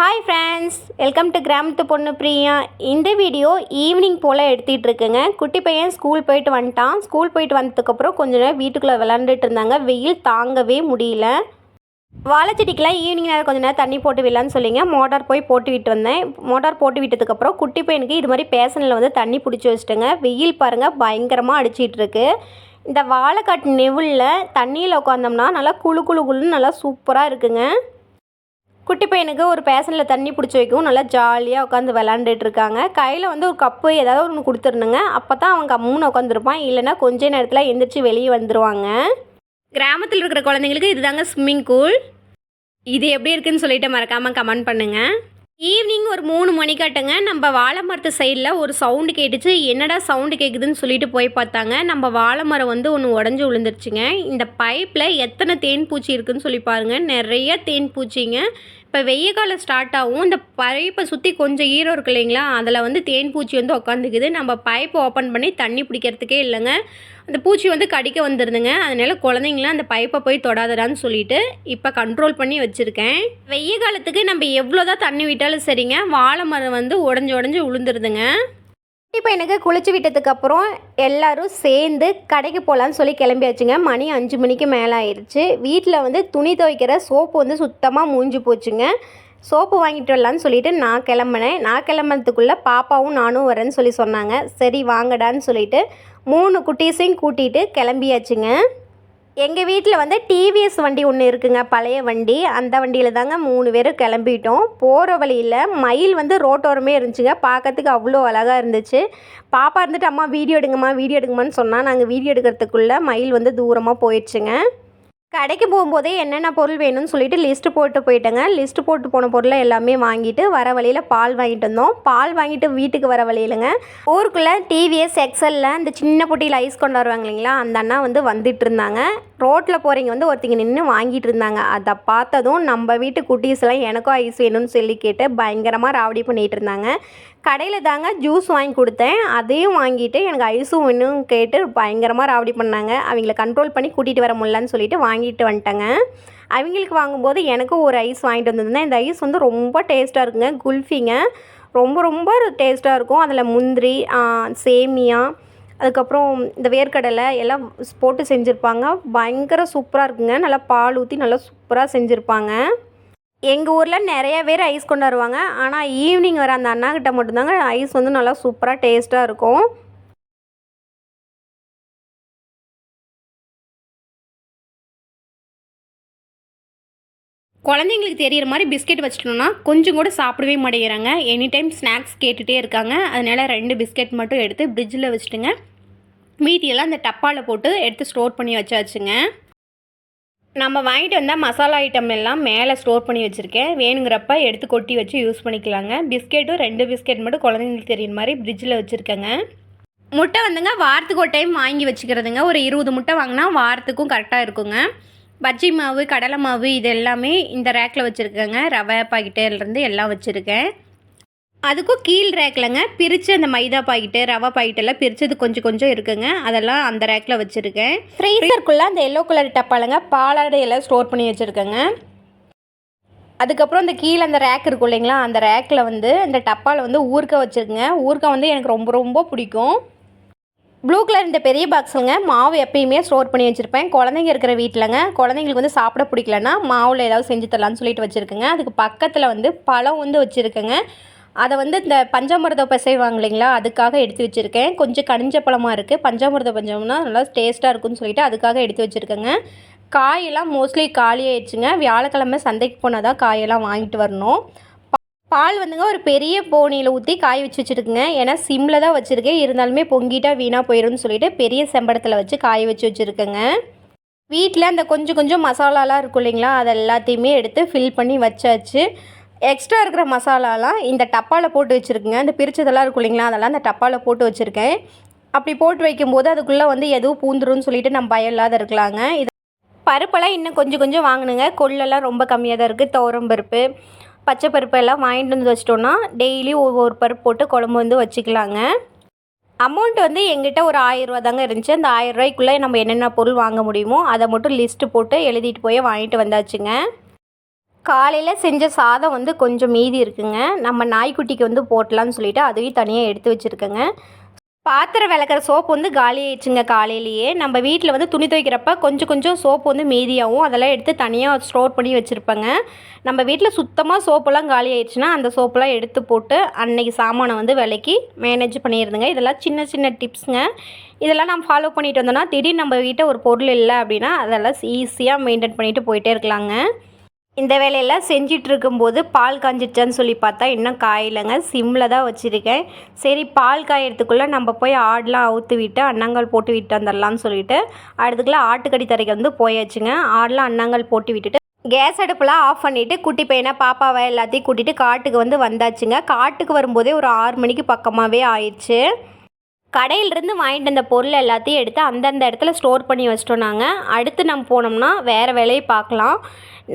Hi friends welcome to கிராமத்து பொண்ணு பிரியா இந்த வீடியோ ஈவினிங் போல் எடுத்துகிட்டு இருக்குங்க. குட்டி பையன் ஸ்கூல் போயிட்டு வந்துட்டான். ஸ்கூல் போயிட்டு வந்ததுக்கப்புறம் கொஞ்ச நேரம் வீட்டுக்குள்ளே விளாண்டுட்டு இருந்தாங்க. வெயில் தாங்கவே முடியல. வாழைச்செடிக்கெலாம் ஈவினிங் நேரம் கொஞ்சம் நேரம் தண்ணி போட்டு விடலான்னு சொல்லிங்க. மோட்டார் போய் போட்டு விட்டு வந்தேன். மோட்டார் போட்டு விட்டதுக்கப்புறம் குட்டி பையனுக்கு இது மாதிரி பேசனில் வந்து தண்ணி பிடிச்சி வச்சுட்டேங்க. வெயில் பாருங்கள் பயங்கரமாக அடிச்சிட்டு இருக்கு. இந்த வாழைக்காட்டு நெவுளில் தண்ணியில் உட்காந்தோம்னா நல்லா குளு குழு குளுன்னு நல்லா சூப்பராக இருக்குங்க. குட்டி பையனுக்கு ஒரு பேசனில் தண்ணி பிடிச்சி வைக்கவும் நல்லா ஜாலியாக உட்காந்து விளாண்டுட்டு இருக்காங்க கையில் வந்து ஒரு கப்பு ஏதாவது ஒன்று கொடுத்துருணுங்க அப்போ தான் அவன் கம்முன்னு உட்காந்துருப்பான். இல்லைனா கொஞ்ச நேரத்தில் எந்திரிச்சு வெளியே வந்துடுவாங்க கிராமத்தில் இருக்கிற குழந்தைங்களுக்கு இதுதாங்க ஸ்விம்மிங் பூல் இது எப்படி இருக்குன்னு சொல்லிட்டு மறக்காமல் கமெண்ட் பண்ணுங்கள் ஈவினிங் ஒரு மூணு மணிக்காட்டுங்க. நம்ம வாழை மரத்து சைடில் ஒரு சவுண்டு கேட்டுச்சு. என்னடா சவுண்டு கேட்குதுன்னு சொல்லிட்டு போய் பார்த்தாங்க. நம்ம வாழை மரம் வந்து ஒன்று உடஞ்சி விழுந்துருச்சுங்க. இந்த பைப்பில் எத்தனை தேன் பூச்சி இருக்குதுன்னு சொல்லி பாருங்க. நிறைய தேன் பூச்சிங்க. இப்போ வெய்ய காலம் ஸ்டார்ட் ஆகும். இந்த பைப்பை சுற்றி கொஞ்சம் ஈரம் இருக்கு இல்லைங்களா? அதில் வந்து தேன் பூச்சி வந்து உட்காந்துக்குது நம்ம பைப்பை ஓப்பன் பண்ணி தண்ணி பிடிக்கிறதுக்கே இல்லைங்க. அந்த பூச்சி வந்து கடிக்க வந்துருந்துங்க அதனால குழந்தைங்களாம் அந்த பைப்பை போய் தொடாதடான்னு சொல்லிட்டு இப்போ கண்ட்ரோல் பண்ணி வச்சுருக்கேன். வெய்ய காலத்துக்கு நம்ம எவ்வளோ தான் தண்ணி விட்டாலும் சரிங்க. வாழை மரம் வந்து உடஞ்சி உடஞ்சி உளுந்துருதுங்க. குட்டி பையனுக்கு குளிச்சு விட்டதுக்கு அப்புறம் எல்லாரும் சேர்ந்து கடைக்கு போகலான்னு சொல்லி கிளம்பியாச்சுங்க. மணி அஞ்சு மணிக்கு மேலே ஆயிடுச்சு. வீட்டில் வந்து துணி துவைக்கிற சோப்பு வந்து சுத்தமாக மூஞ்சி போச்சுங்க. சோப்பு வாங்கிட்டு வரலான்னு சொல்லிட்டு நான் கிளம்புனேன். நான் கிளம்புறதுக்குள்ளே பாப்பாவும் நானும் வரேன்னு சொல்லி சொன்னாங்க. சரி வாங்கடான்னு சொல்லிட்டு மூணு குட்டீஸையும் கூட்டிகிட்டு கிளம்பியாச்சுங்க. எங்கள் வீட்டில் வந்து டிவிஎஸ் வண்டி ஒன்று இருக்குங்க பழைய வண்டி. அந்த வண்டியில் தாங்க மூணு பேரும் கிளம்பிட்டோம். போகிற வழியில் மயில் வந்து ரோட்டோரமே இருந்துச்சுங்க. பார்க்கறதுக்கு அவ்வளோ அழகாக இருந்துச்சு. பாப்பா இருந்துட்டு அம்மா வீடியோ எடுங்கம்மா வீடியோ எடுங்கம்மான்னு சொன்னால் நாங்கள் வீடியோ எடுக்கிறதுக்குள்ளே மயில் வந்து தூரமாக போயிடுச்சுங்க கடைக்கு போகும்போதே என்னென்ன பொருள் வேணும்னு சொல்லிட்டு லிஸ்ட்டு போட்டு போயிட்டேங்க. லிஸ்ட்டு போட்டு போன பொருளை எல்லாமே வாங்கிட்டு வர வழியில் பால் வாங்கிட்டு வந்தோம். பால் வாங்கிட்டு வீட்டுக்கு வர வழியிலங்க ஊருக்குள்ளே டிவிஎஸ் எக்ஸலில் இந்த சின்ன பொட்டியில் ஐஸ் கொண்டு வருவாங்க இல்லைங்களா அந்த அண்ணா வந்து வந்துட்டு இருந்தாங்க. ரோட்டில் போகிறவங்க வந்து ஒருத்தங்க நின்று வாங்கிட்டு இருந்தாங்க. அதை பார்த்ததும் நம்ம வீட்டு குட்டீஸ்லாம் எனக்கும் ஐஸ் வேணும்னு சொல்லி கேட்டு பயங்கரமாக ராவடி பண்ணிகிட்டு இருந்தாங்க. கடையில் தாங்க ஜூஸ் வாங்கி கொடுத்தேன். அதையும் வாங்கிட்டு எனக்கு ஐஸும் வேணும் கேட்டு பயங்கரமாக ராவடி பண்ணாங்க. அவங்கள கண்ட்ரோல் பண்ணி கூட்டிகிட்டு வர முடியலன்னு சொல்லிட்டு வாங்கிட்டு வந்துட்டேங்க. அவங்களுக்கு வாங்கும்போது எனக்கும் ஒரு ஐஸ் வாங்கிட்டு வந்திருந்தேன். இந்த ஐஸ் வந்து ரொம்ப டேஸ்ட்டாக இருக்குங்க. குல்ஃபிங்க. ரொம்ப ரொம்ப டேஸ்ட்டாக இருக்கும். அதில் முந்திரி சேமியா அதுக்கப்புறம் இந்த வேர்க்கடலை எல்லாம் போட்டு செஞ்சுருப்பாங்க. பயங்கர சூப்பராக இருக்குங்க. நல்லா பால் ஊற்றி நல்லா சூப்பராக செஞ்சுருப்பாங்க. எங்கள் ஊரில் நிறைய பேர் ஐஸ் கொண்டு வருவாங்க. ஆனால் ஈவினிங் வர அந்த அண்ணாக்கிட்ட மட்டும்தாங்க ஐஸ் வந்து நல்லா சூப்பராக டேஸ்ட்டாக இருக்கும். குழந்தைங்களுக்கு தெரியிற மாதிரி பிஸ்கெட் வச்சிட்டோம்னா கொஞ்சம் கூட சாப்பிடவே மாட்டேங்கிறாங்க. எனி டைம் ஸ்நாக்ஸ் கேட்டுகிட்டே இருக்காங்க. அதனால ரெண்டு பிஸ்கெட் மட்டும் எடுத்து ஃப்ரிட்ஜில் வச்சுட்டுங்க. மீதியெல்லாம் அந்த டப்பாவில் போட்டு எடுத்து ஸ்டோர் பண்ணி வச்சாச்சுங்க. நம்ம வாங்கிட்டு வந்தால் மசாலா ஐட்டம் எல்லாம் மேலே ஸ்டோர் பண்ணி வச்சுருக்கேன். வேணுங்கிறப்ப எடுத்து கொட்டி வச்சு யூஸ் பண்ணிக்கலாங்க. பிஸ்கெட்டும் ரெண்டு பிஸ்கெட் மட்டும் குழந்தைங்களுக்கு தெரியுற மாதிரி ஃப்ரிட்ஜில் வச்சுருக்கேங்க. முட்டை வந்துங்க வாரத்துக்கு ஒரு டைம் வாங்கி வச்சுக்கிறதுங்க. ஒரு இருபது முட்டை வாங்கினா வாரத்துக்கும் கரெக்டாக இருக்குங்க. பஜ்ஜி மாவு கடலை மாவு இது எல்லாமே இந்த ரேக்கில் வச்சுருக்கேங்க. ரவை பாக்கெட்டுலேருந்து எல்லாம் வச்சுருக்கேன். அதுக்கும் கீழ் ரேக்கில்ங்க பிரித்து அந்த மைதா பாக்கெட்டு ரவை பாக்கெட்டெல்லாம் பிரித்தது கொஞ்சம் கொஞ்சம் இருக்குங்க. அதெல்லாம் அந்த ரேக்கில் வச்சுருக்கேன். ஃப்ரீசருக்குள்ளே அந்த எல்லோ கலர் டப்பாலங்க பாலாடை எல்லாம் ஸ்டோர் பண்ணி வச்சுருக்கேங்க. அதுக்கப்புறம் இந்த கீழே அந்த ரேக் இருக்கும் இல்லைங்களா அந்த ரேக்கில் வந்து அந்த டப்பாவில் வந்து ஊறுகாய் வச்சுருக்குங்க. ஊறுகாய் வந்து எனக்கு ரொம்ப ரொம்ப பிடிக்கும். ப்ளூ கலர் இந்த பெரிய பாக்ஸுங்க மாவு எப்பயுமே ஸ்டோர் பண்ணி வச்சுருப்பேன். குழந்தைங்க இருக்கிற வீட்டிலங்க குழந்தைங்களுக்கு வந்து சாப்பிட பிடிக்கலன்னா மாவில் ஏதாவது செஞ்சு தரலான்னு சொல்லிட்டு வச்சுருக்கேங்க. அதுக்கு பக்கத்தில் வந்து பழம் வந்து வச்சுருக்கேங்க. அதை வந்து இந்த பஞ்சாமிரத பிசைவாங்க இல்லைங்களா? அதுக்காக எடுத்து வச்சுருக்கேன். கொஞ்சம் கனிஞ்ச பழமாக இருக்குது பஞ்சாமிரத பஞ்சம்னா நல்லா டேஸ்ட்டாக இருக்குன்னு சொல்லிட்டு அதுக்காக எடுத்து வச்சுருக்கேங்க. காயெல்லாம் மோஸ்ட்லி காலி ஆயிடுச்சுங்க. வியாழக்கிழமை சந்தைக்கு போனால் தான் காயெல்லாம் வாங்கிட்டு வரணும். பால் வந்துங்க ஒரு பெரிய போனியில் ஊற்றி காய வச்சு வச்சுருக்குங்க. ஏன்னா சிம்மில் தான் வச்சுருக்கேன். இருந்தாலுமே பொங்கிட்டா வீணாக போயிடும்னு சொல்லிட்டு பெரிய செம்படத்தில் வச்சு காய வச்சு வச்சுருக்கேங்க. வீட்டில் அந்த கொஞ்சம் கொஞ்சம் மசாலாலாம் இருக்கும் இல்லைங்களா? அது எல்லாத்தையுமே எடுத்து ஃபில் பண்ணி வச்சாச்சு. எக்ஸ்ட்ரா இருக்கிற மசாலாலாம் இந்த டப்பாவில் போட்டு வச்சுருக்குங்க. இந்த பிரிச்சதெல்லாம் இருக்கும் இல்லைங்களா? அதெல்லாம் அந்த டப்பாவில் போட்டு வச்சுருக்கேன். அப்படி போட்டு வைக்கும்போது அதுக்குள்ளே வந்து எதுவும் பூந்துரும்னு சொல்லிட்டு நம்ம பயம் இல்லாத இருக்கலாங்க. இது பருப்பெல்லாம் இன்னும் கொஞ்சம் கொஞ்சம் வாங்கினுங்க கொள்ளெல்லாம் ரொம்ப கம்மியாக தான் இருக்குது துவரம் பருப்பு பச்சை பருப்பு எல்லாம் வாங்கிட்டு வந்து வச்சிட்டோன்னா டெய்லி ஒவ்வொரு பருப்பு போட்டு குழம்பு வந்து வச்சுக்கலாங்க. அமௌண்ட் வந்து எங்கிட்ட ஒரு ஆயிரரூவா தாங்க இருந்துச்சு. அந்த ஆயிரரூவாய்க்குள்ளே நம்ம என்னென்ன பொருள் வாங்க முடியுமோ அதை மட்டும் லிஸ்ட்டு போட்டு எழுதிட்டு போய் வாங்கிட்டு வந்தாச்சுங்க. காலையில் செஞ்ச சாதம் வந்து கொஞ்சம் மீதி இருக்குங்க. நம்ம நாய்க்குட்டிக்கு வந்து போட்டலான்னு சொல்லிட்டு அதையும் தனியாக எடுத்து வச்சுருக்கேங்க. பாத்திரம் விளக்குற சோப்பு வந்து காலி ஆயிடுச்சுங்க காலையிலேயே. நம்ம வீட்டில் வந்து துணி துவைக்கிறப்ப கொஞ்சம் கொஞ்சம் சோப்பு வந்து மீதியாகவும் அதெல்லாம் எடுத்து தனியாக ஸ்டோர் பண்ணி வச்சுருப்பேங்க. நம்ம வீட்டில் சுத்தமாக சோப்பெல்லாம் காலி ஆயிடுச்சுன்னா அந்த சோப்பெல்லாம் எடுத்து போட்டு அன்னைக்கு சாமானை வந்து விலைக்கு மேனேஜ் பண்ணிடுதுங்க இதெல்லாம் சின்ன சின்ன டிப்ஸுங்க இதெல்லாம் நம்ம ஃபாலோ பண்ணிட்டு வந்தோம்னா திடீர்னு நம்ம வீட்டை ஒரு பொருள் இல்லை அப்படின்னா அதெல்லாம் ஈஸியாக மெயின்டைன் பண்ணிட்டு போயிட்டே இருக்கலாங்க. இந்த வேலையெல்லாம் செஞ்சிட்டு இருக்கும்போது பால் காஞ்சிடுச்சான்னு சொல்லி பார்த்தா இன்னும் காயலைங்க. சிம்மில் தான் வச்சுருக்கேன். சரி பால் காயறதுக்குள்ளே நம்ம போய் ஆடெலாம் அவுத்து விட்டு அன்னங்கால் போட்டு விட்டு வந்துடலாம்னு சொல்லிட்டு அடுத்துக்குள்ளே ஆட்டுக்கடி தரைக்கு வந்து போயாச்சுங்க. ஆடெலாம் அன்னங்கால் போட்டு விட்டுட்டு கேஸ் அடுப்பெலாம் ஆஃப் பண்ணிவிட்டு குட்டி பையனை பாப்பாவை எல்லாத்தையும் கூட்டிகிட்டு காட்டுக்கு வந்து வந்தாச்சுங்க. காட்டுக்கு வரும்போதே ஒரு ஆறு மணிக்கு பக்கமாகவே ஆயிடுச்சு. கடையிலிருந்து வாங்கிட்டு வந்த பொருள் எல்லாத்தையும் எடுத்து அந்தந்த இடத்துல ஸ்டோர் பண்ணி வச்சிட்டோம் நாங்கள் அடுத்து நம்ம போனோம்னா வேறு வேலையை பார்க்கலாம்.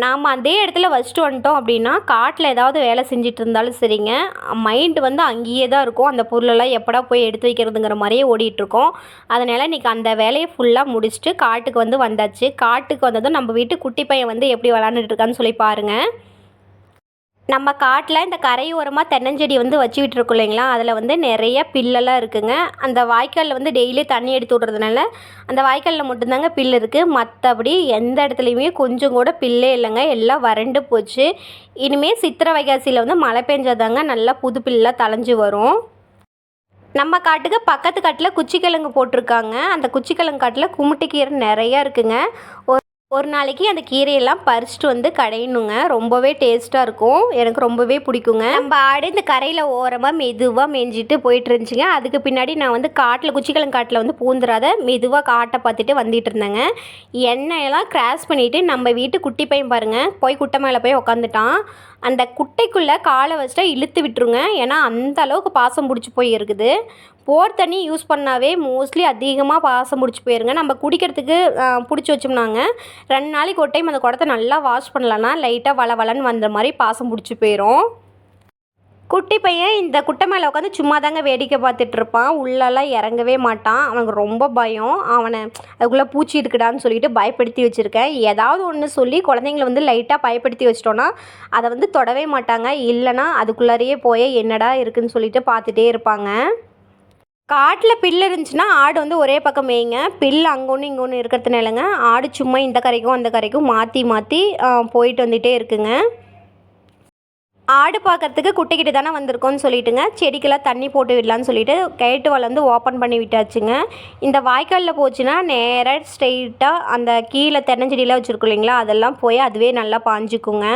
நாம் அதே இடத்துல வச்சுட்டு வந்துட்டோம் அப்படின்னா காட்டில் ஏதாவது வேலை செஞ்சுட்டு இருந்தாலும் சரிங்க. மைண்டு வந்து அங்கேயே தான் இருக்கும். அந்த பொருளெல்லாம் எப்படா போய் எடுத்து வைக்கிறதுங்கிற மாதிரியே ஓடிட்டுருக்கோம் அதனால் இன்றைக்கி அந்த வேலையை ஃபுல்லாக முடிச்சுட்டு காட்டுக்கு வந்து வந்தாச்சு. காட்டுக்கு வந்ததும் நம்ம வீட்டு குட்டி பையன் வந்து எப்படி விளாண்டுட்டு இருக்கான்னு சொல்லி பாருங்கள் நம்ம காட்டில் இந்த கரையோரமாக தென்னஞ்செடி வந்து வச்சு இருக்கோம் இல்லைங்களா? அதில் வந்து நிறைய பில்லெல்லாம் இருக்குங்க. அந்த வாய்க்காலில் வந்து டெய்லி தண்ணி எடுத்து விட்றதுனால அந்த வாய்க்காலில் மட்டும்தாங்க பில் இருக்குது மற்றபடி எந்த இடத்துலையுமே கொஞ்சம் கூட பில்லே இல்லைங்க. எல்லாம் வறண்டு போச்சு. இனிமேல் சித்திரை வைகாசியில் வந்து மழை பெஞ்சாதாங்க நல்லா புது பில்லாம் தளைஞ்சு வரும். நம்ம காட்டுக்கு பக்கத்து காட்டில் குச்சிக்கிழங்கு போட்டிருக்காங்க. அந்த குச்சிக்கிழங்கு காட்டில் குமுட்டி கீரை நிறையா இருக்குங்க. ஒரு ஒரு நாளைக்கு அந்த கீரையெல்லாம் பறிச்சுட்டு வந்து கடையணுங்க. ரொம்பவே டேஸ்ட்டாக இருக்கும். எனக்கு ரொம்பவே பிடிக்குங்க. நம்ம ஆடு இந்த கரையில் ஓரமாக மெதுவாக மேய்ஞ்சிட்டு போயிட்டு இருந்துச்சுங்க அதுக்கு பின்னாடி நான் வந்து காட்டில் குச்சிக்கிழங்காட்டில் வந்து பூந்துராத மெதுவாக காட்டை பார்த்துட்டு வந்துட்டு இருந்தேங்க. எண்ணெயெல்லாம் கிராஸ் பண்ணிவிட்டு நம்ம வீட்டு குட்டி பையன் பாருங்கள் போய் குட்டை மேலே போய் உக்காந்துட்டான். அந்த குட்டைக்குள்ளே காலை வச்சுட்டா இழுத்து விட்டுருங்க. ஏன்னா அந்த அளவுக்கு பாசம் பிடிச்சி போயிருக்குது. போர் தண்ணி யூஸ் பண்ணாவே மோஸ்ட்லி அதிகமாக பாசம் பிடிச்சி போயிருங்க. நம்ம குடிக்கிறதுக்கு பிடிச்சி வச்சோம்னாங்க. ரெண்டு நாளைக்கு ஒரு டைம் அந்த குடத்த நல்லா வாஷ் பண்ணலன்னா லைட்டாக வள வளன்னு வந்த மாதிரி பாசம் பிடிச்சி போயிடும் குட்டி பையன் இந்த குட்டை மேலே உட்காந்து சும்மா தாங்க வேடிக்கை பார்த்துட்டு இருப்பான். உள்ளெல்லாம் இறங்கவே மாட்டான். அவனுக்கு ரொம்ப பயம். அவனை அதுக்குள்ளே பூச்சி இருக்குடான்னு சொல்லிட்டு பயப்படுத்தி வச்சுருக்கேன். ஏதாவது ஒன்று சொல்லி குழந்தைங்கள வந்து லைட்டாக பயப்படுத்தி வச்சிட்டோன்னா அதை வந்து தொடவே மாட்டாங்க. இல்லைன்னா அதுக்குள்ளாரையே போய் என்னடா இருக்குன்னு சொல்லிட்டு பார்த்துட்டே இருப்பாங்க. காட்டில் பில்லு இருந்துச்சுன்னா ஆடு வந்து ஒரே பக்கம் மேய்ங்க. பில்லு அங்கே ஒன்று இங்கே ஒன்று இருக்கிறதுனாலங்க ஆடு சும்மா இந்த கரைக்கும் அந்த கரைக்கும் மாற்றி மாற்றி போயிட்டு வந்துகிட்டே இருக்குங்க. ஆடு பார்க்கறதுக்கு குட்டிக்கிட்டு தானே வந்திருக்கோன்னு சொல்லிட்டுங்க. செடிக்கெல்லாம் தண்ணி போட்டு விடலான்னு சொல்லிட்டு கேட்டு வளர்ந்து ஓப்பன் பண்ணி விட்டாச்சுங்க. இந்த வாய்க்காலில் போச்சுன்னா நேராக ஸ்ட்ரெயிட்டாக அந்த கீழே தென்னஞ்செடியெலாம் வச்சுருக்கோம் இல்லைங்களா? அதெல்லாம் போய் அதுவே நல்லா பாஞ்சுக்குங்க.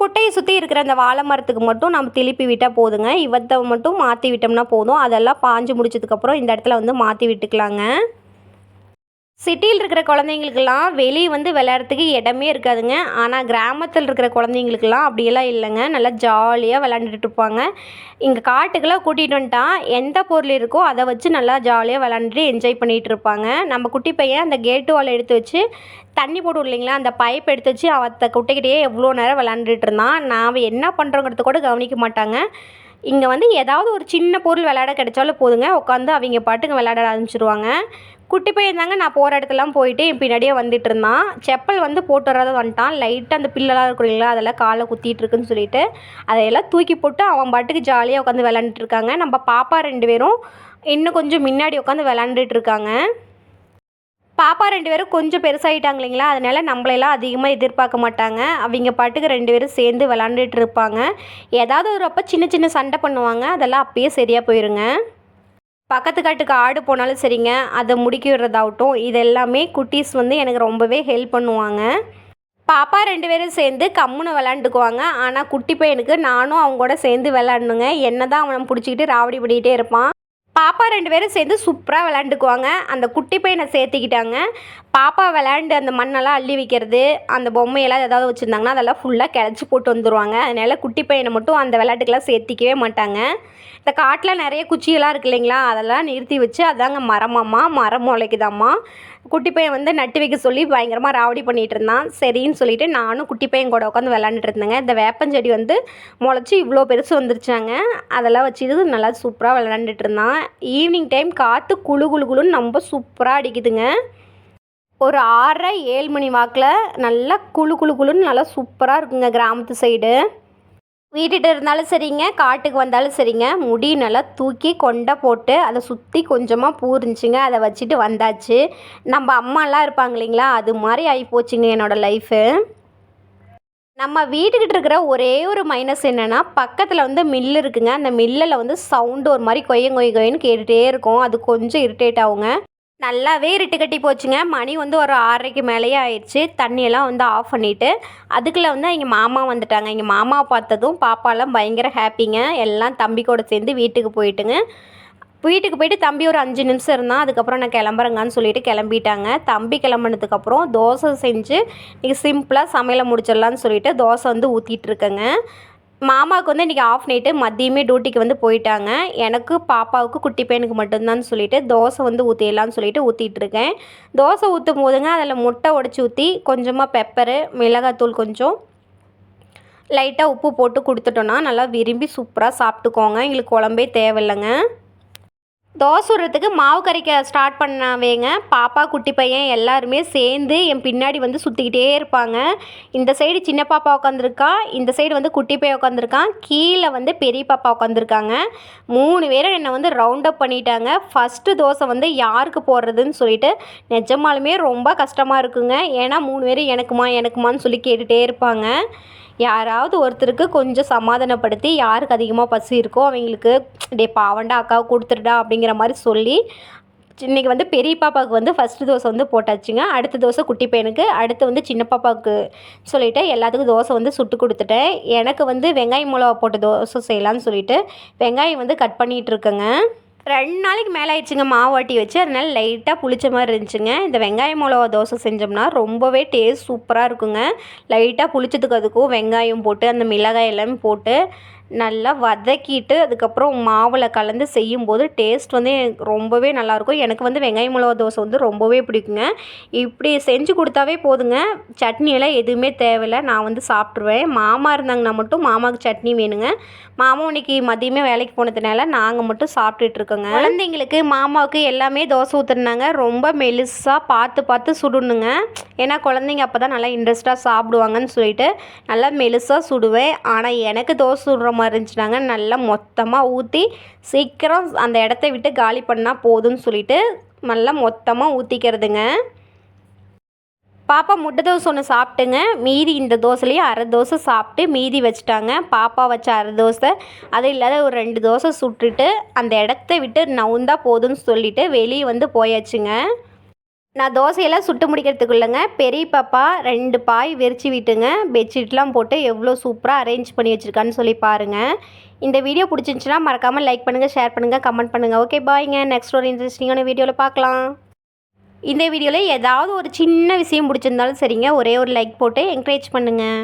குட்டையை சுற்றி இருக்கிற அந்த வாழை மரத்துக்கு மட்டும் நம்ம திருப்பி விட்டால் போதுங்க. இவத்தை மட்டும் மாற்றி விட்டோம்னா போதும். அதெல்லாம் பாஞ்சு முடிச்சதுக்கப்புறம் இந்த இடத்துல வந்து மாற்றி விட்டுக்கலாங்க. சிட்டியில் இருக்கிற குழந்தைங்களுக்கெல்லாம் வெளியே வந்து விளையாடுறதுக்கு இடமே இருக்காதுங்க. ஆனால் கிராமத்தில் இருக்கிற குழந்தைங்களுக்கெல்லாம் அப்படியெல்லாம் இல்லைங்க. நல்லா ஜாலியாக விளாண்டுட்டு இருப்பாங்க. இங்கே காட்டுக்கெல்லாம் கூட்டிகிட்டு வந்துட்டான் எந்த பொருள் இருக்கோ அதை வச்சு நல்லா ஜாலியாக விளாண்டுட்டு என்ஜாய் பண்ணிகிட்டு இருப்பாங்க. நம்ம குட்டி பையன் அந்த கேட்டு வால் எடுத்து வச்சு தண்ணி போட்டு இல்லைங்களா? அந்த பைப் எடுத்து வச்சு அவத்த குட்டைக்கிட்டே எவ்வளோ நேரம் விளாண்டுட்டு இருந்தான். நான் என்ன பண்ணுறோங்கிறது கூட கவனிக்க மாட்டாங்க. இங்கே வந்து ஏதாவது ஒரு சின்ன பொருள் விளையாட கிடைச்சாலும் போதுங்க. உட்காந்து அவங்க பாட்டுங்க விளையாட ஆரம்பிச்சிருவாங்க. குட்டி பையன் தாங்க நான் போகிற இடத்துலாம் போயிட்டு என் பின்னாடியே வந்துட்டு இருந்தான். செப்பல் வந்து போட்டு வராத வந்துட்டான். லைட்டாக அந்த பில்லெல்லாம் இருக்கும் இல்லைங்களா அதெல்லாம் காலை குத்திட்டு இருக்குன்னு சொல்லிட்டு அதையெல்லாம் தூக்கி போட்டு அவன் பாட்டுக்கு ஜாலியாக உட்காந்து விளாண்டுட்டு இருக்காங்க. நம்ம பாப்பா ரெண்டு பேரும் இன்னும் கொஞ்சம் முன்னாடி உட்காந்து விளாண்டுட்டு இருக்காங்க. பாப்பா ரெண்டு பேரும் கொஞ்சம் பெருசாகிட்டாங்க இல்லைங்களா அதனால் நம்மளையெல்லாம் அதிகமாக எதிர்பார்க்க மாட்டாங்க. அவங்க பாட்டுக்கு ரெண்டு பேரும் சேர்ந்து விளாண்டுட்டு இருப்பாங்க. ஏதாவது ஒரு அப்போ சின்ன சின்ன சண்டை பண்ணுவாங்க அதெல்லாம் அப்பயே சரியாக போயிருங்க. பக்கத்து காட்டுக்கு ஆடு போனாலும் சரிங்க அதை முடிக்க விடுறதாகட்டும். இது எல்லாமே குட்டீஸ் வந்து எனக்கு ரொம்பவே ஹெல்ப் பண்ணுவாங்க. பாப்பா ரெண்டு பேரும் சேர்ந்து கம்முன்னு விளாண்டுக்குவாங்க. ஆனால் குட்டி பையனுக்கு நானும் அவங்க கூட சேர்ந்து விளாடணுங்க. என்ன தான் அவனை பிடிச்சிக்கிட்டு ராவடி பண்ணிகிட்டே இருப்பான். பாப்பா ரெண்டு பேரும் சேர்ந்து சூப்பராக விளாண்டுக்குவாங்க அந்த குட்டி பையனை சேர்த்துக்கிட்டாங்க. பாப்பா விளாண்டு அந்த மண்ணெல்லாம் அள்ளி வைக்கிறது அந்த பொம்மையெல்லாம் ஏதாவது வச்சுருந்தாங்கன்னா அதெல்லாம் ஃபுல்லாக கிளச்சி போட்டு வந்துடுவாங்க அதனால் குட்டி பையனை மட்டும் அந்த விளையாட்டுக்கெல்லாம் சேர்த்திக்கவே மாட்டாங்க. இந்த காட்டில் நிறைய குச்சியெல்லாம் இருக்கு இல்லைங்களா? அதெல்லாம் நிறுத்தி வச்சு அதாங்க மரமாம்மா மரம் முளைக்குதாம்மா. குட்டி பையன் வந்து நட்டு வைக்க சொல்லி பயங்கரமாக ராவடி பண்ணிகிட்டு இருந்தான். சரின்னு சொல்லிட்டு நானும் குட்டி பையன் கூட உட்காந்து விளாண்டுட்டு இருந்தேங்க. இந்த வேப்பஞ்செடி வந்து முளைச்சி இவ்வளோ பெருசு வந்துருச்சாங்க. அதெல்லாம் வச்சுட்டு நல்லா சூப்பராக விளாண்டுட்டு இருந்தான். ஈவினிங் டைம் காற்று குழு குழு குழுன்னு ரொம்ப சூப்பராக அடிக்குதுங்க. ஒரு ஆறரை ஏழு மணி வாக்கில் நல்லா குழு குழு குளுன்னு நல்லா சூப்பராக இருக்குங்க கிராமத்து சைடு. வீட்டுகிட்ட இருந்தாலும் சரிங்க காட்டுக்கு வந்தாலும் சரிங்க. முடி நல்லா தூக்கி கொண்டை போட்டு அதை சுற்றி கொஞ்சமாக பூ இருந்துச்சுங்க அதை வச்சுட்டு வந்தாச்சு. நம்ம அம்மாலாம் இருப்பாங்க இல்லைங்களா அது மாதிரி ஆகி போச்சுங்க என்னோடய லைஃபு நம்ம வீட்டுக்கிட்ட இருக்கிற ஒரே ஒரு மைனஸ் என்னென்னா பக்கத்தில் வந்து மில்லு இருக்குங்க. அந்த மில்லில் வந்து சவுண்டு ஒரு மாதிரி கொய்ய கொய்ய கொய்யன்னு கேட்டுகிட்டே இருக்கும். அது கொஞ்சம் இரிட்டேட் ஆகுங்க. நல்லாவே இருட்டு கட்டி போச்சுங்க. மணி வந்து ஒரு ஆறரைக்கு மேலேயே ஆயிடுச்சு. தண்ணியெல்லாம் வந்து ஆஃப் பண்ணிவிட்டு அதுக்குள்ளே வந்து எங்கள் மாமா வந்துட்டாங்க. எங்கள் மாமாவை பார்த்ததும் பாப்பாலாம் பயங்கர ஹாப்பிங்க எல்லாம் தம்பி கூட சேர்ந்து வீட்டுக்கு போயிட்டுங்க. வீட்டுக்கு போயிட்டு தம்பி ஒரு அஞ்சு நிமிஷம் இருந்தான். அதுக்கப்புறம் நான் கிளம்புறேங்கன்னு சொல்லிட்டு கிளம்பிட்டாங்க. தம்பி கிளம்புனதுக்கப்புறம் தோசை செஞ்சு இன்றைக்கி சிம்பிளாக சமையலை முடிச்சிடலான்னு சொல்லிட்டு தோசை வந்து ஊற்றிட்டுருக்கேங்க மாமாவுக்கு வந்து இன்றைக்கி ஆஃப் நைட்டு மதியமே டியூட்டிக்கு வந்து போயிட்டாங்க. எனக்கு பாப்பாவுக்கு குட்டி பையனுக்கு மட்டும்தான் சொல்லிவிட்டு தோசை வந்து ஊற்றிடலான்னு சொல்லிட்டு ஊற்றிட்டுருக்கேன் தோசை ஊற்றும் போதுங்க அதில் முட்டை உடச்சி ஊற்றி கொஞ்சமாக பெப்பரு மிளகாத்தூள் கொஞ்சம் லைட்டாக உப்பு போட்டு கொடுத்துட்டோன்னா நல்லா விரும்பி சூப்பராக சாப்பிட்டுக்கோங்க. எங்களுக்கு குழம்பே தேவையில்லைங்க. தோசை சுடுறதுக்கு மாவு கரைக்க ஸ்டார்ட் பண்ணாவேங்க. பாப்பா குட்டி பையன் எல்லாருமே சேர்ந்து என் பின்னாடி வந்து சுற்றிக்கிட்டே இருப்பாங்க. இந்த சைடு சின்ன பாப்பா உட்காந்துருக்கா இந்த சைடு வந்து குட்டி பையன் உட்காந்துருக்கான் கீழே வந்து பெரிய பாப்பா உட்காந்துருக்காங்க மூணு பேரும் என்னை வந்து ரவுண்ட் அப் பண்ணிட்டாங்க. ஃபஸ்ட்டு தோசை வந்து யாருக்கு போடுறதுன்னு சொல்லிட்டு நிஜமாலுமே ரொம்ப கஷ்டமாக இருக்குங்க. ஏன்னா மூணு பேரும் எனக்குமா எனக்குமான்னு சொல்லி கேட்டுகிட்டே இருப்பாங்க. யாராவது ஒருத்தருக்கு கொஞ்சம் சமாதானப்படுத்தி யாருக்கு அதிகமாக பசி இருக்கோ அவங்களுக்கு டே பாவண்டா அக்காவை கொடுத்துருடா அப்படிங்கிற மாதிரி சொல்லி இன்றைக்கி வந்து பெரிய பாப்பாவுக்கு வந்து ஃபஸ்ட்டு தோசை வந்து போட்டாச்சுங்க. அடுத்த தோசை குட்டி பையனுக்கு அடுத்து வந்து சின்ன பாப்பாவுக்கு சொல்லிவிட்டு எல்லாத்துக்கும் தோசை வந்து சுட்டு கொடுத்துட்டேன். எனக்கு வந்து வெங்காயம் மிளகா போட்டு தோசை செய்யலான்னு சொல்லிவிட்டு வெங்காயம் வந்து கட் பண்ணிகிட்ருக்கேங்க ரெண்டு நாளைக்கு மேலே ஆயிடுச்சுங்க மாவாட்டி வச்சு. அதனால் லைட்டாக புளிச்ச மாதிரி இருந்துச்சுங்க. இந்த வெங்காயம் மிளகா தோசை செஞ்சோம்னா ரொம்பவே டேஸ்ட் சூப்பராக இருக்குங்க. லைட்டாக புளிச்சதுக்கு அதுக்கும் வெங்காயம் போட்டு அந்த மிளகாய் எல்லாமே போட்டு நல்லா வதக்கிட்டு அதுக்கப்புறம் மாவில் கலந்து செய்யும்போது டேஸ்ட் வந்து ரொம்பவே நல்லாயிருக்கும். எனக்கு வந்து வெங்காய மிளகா தோசை வந்து ரொம்பவே பிடிக்குங்க. இப்படி செஞ்சு கொடுத்தாவே போதுங்க. சட்னியெல்லாம் எதுவுமே தேவையில்லை. நான் வந்து சாப்பிட்ருவேன் மாமா இருந்தாங்கன்னா மட்டும் மாமாவுக்கு சட்னி வேணுங்க. மாமா இன்னைக்கு மதியமே வேலைக்கு போனதுனால நாங்கள் மட்டும் சாப்பிட்டுட்ருக்கோங்க குழந்தைங்களுக்கு மாமாவுக்கு எல்லாமே தோசை ஊற்றுனாங்க ரொம்ப மெலிசாக பார்த்து பார்த்து சுடணுங்க. ஏன்னா குழந்தைங்க அப்போ தான் நல்லா இன்ட்ரெஸ்ட்டாக சாப்பிடுவாங்கன்னு சொல்லிட்டு நல்லா மெலிசாக சுடுவேன். ஆனால் எனக்கு தோசை சுடுற மாதிரி இருந்துச்சுனாங்க. நல்லா மொத்தமாக ஊற்றி சீக்கிரம் அந்த இடத்த விட்டு காலி பண்ணால் போதும்னு சொல்லிட்டு நல்லா மொத்தமாக ஊற்றிக்கிறதுங்க பாப்பா முட்டை தோசை ஒன்று சாப்பிட்டுங்க. மீதி இந்த தோசையிலையும் அரை தோசை சாப்பிட்டு மீதி வச்சுட்டாங்க. பாப்பா வச்ச அரை தோசை அது இல்லாத ஒரு ரெண்டு தோசை சுட்டுட்டு அந்த இடத்த விட்டு நவுந்தா போதும்னு சொல்லிவிட்டு வெளியே வந்து போயாச்சுங்க. நான் தோசையெல்லாம் சுட்டு முடிக்கிறதுக்குள்ளங்க பெரிய பாப்பா ரெண்டு பாய் விரிச்சு விட்டுங்க பெட்ஷீட்லாம் போட்டு எவ்வளோ சூப்பராக அரேஞ்ச் பண்ணி வச்சுருக்கான்னு சொல்லி பாருங்கள் இந்த வீடியோ பிடிச்சிருந்துச்சின்னா மறக்காமல் லைக் பண்ணுங்கள் ஷேர் பண்ணுங்கள் கமெண்ட் பண்ணுங்கள் ஓகே பாய்ங்க நெக்ஸ்ட் ஒரு இன்ட்ரெஸ்டிங்கான வீடியோவில் பார்க்கலாம். இந்த வீடியோவில் ஏதாவது ஒரு சின்ன விஷயம் பிடிச்சிருந்தாலும் சரிங்க ஒரே ஒரு லைக் போட்டு என்கரேஜ் பண்ணுங்கள்